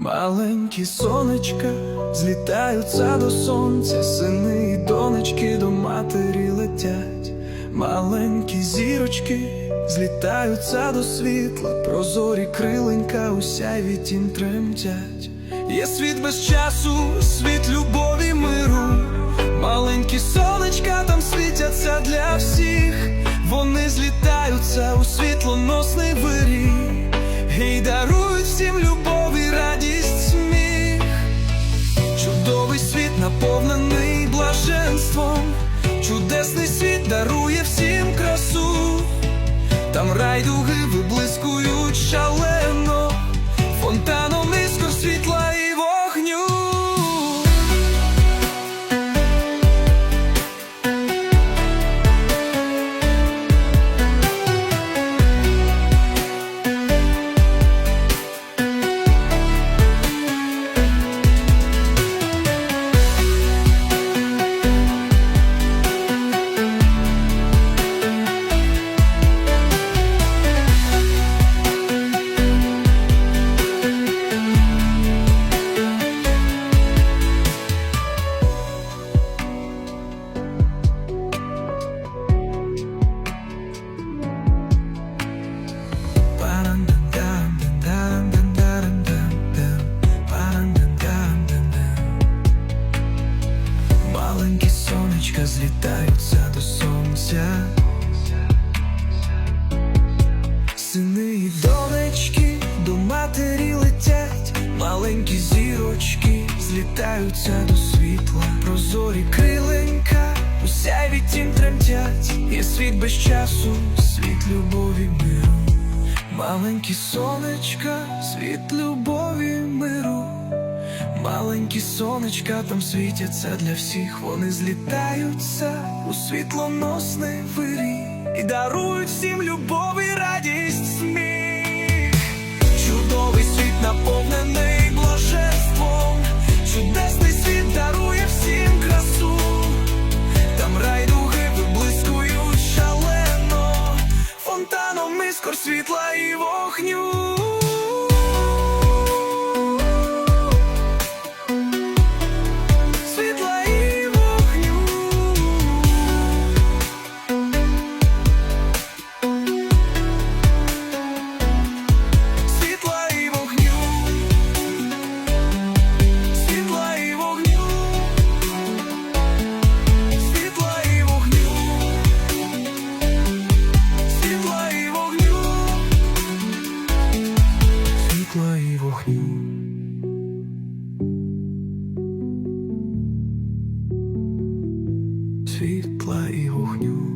Маленькі сонечка злітаються до сонця, сини і донечки до матері летять, маленькі зірочки злітаються до світла, прозорі криленька у сяйві тім тремтять. Є світ без часу, світ любові, миру. Маленькі сонечка там світяться для всіх, вони злітаються у світлоносний вирій чудесний світ дарує всім красу, там райдуги виблискують шалено, матері летять, маленькі зірочки злітаються до світла, прозорі криленька, у сяйві тім тремтять, є світ без часу, світ любові миру. Маленькі сонечка, світ любові миру. Маленькі сонечка там світяться для всіх, вони злітаються у світлоносний вирій. І дарують всім любов і радість наповнений блаженством, чудесний світ дарує всім красу, там райдуги виблискують шалено, фонтаном іскор світла світла і вогню.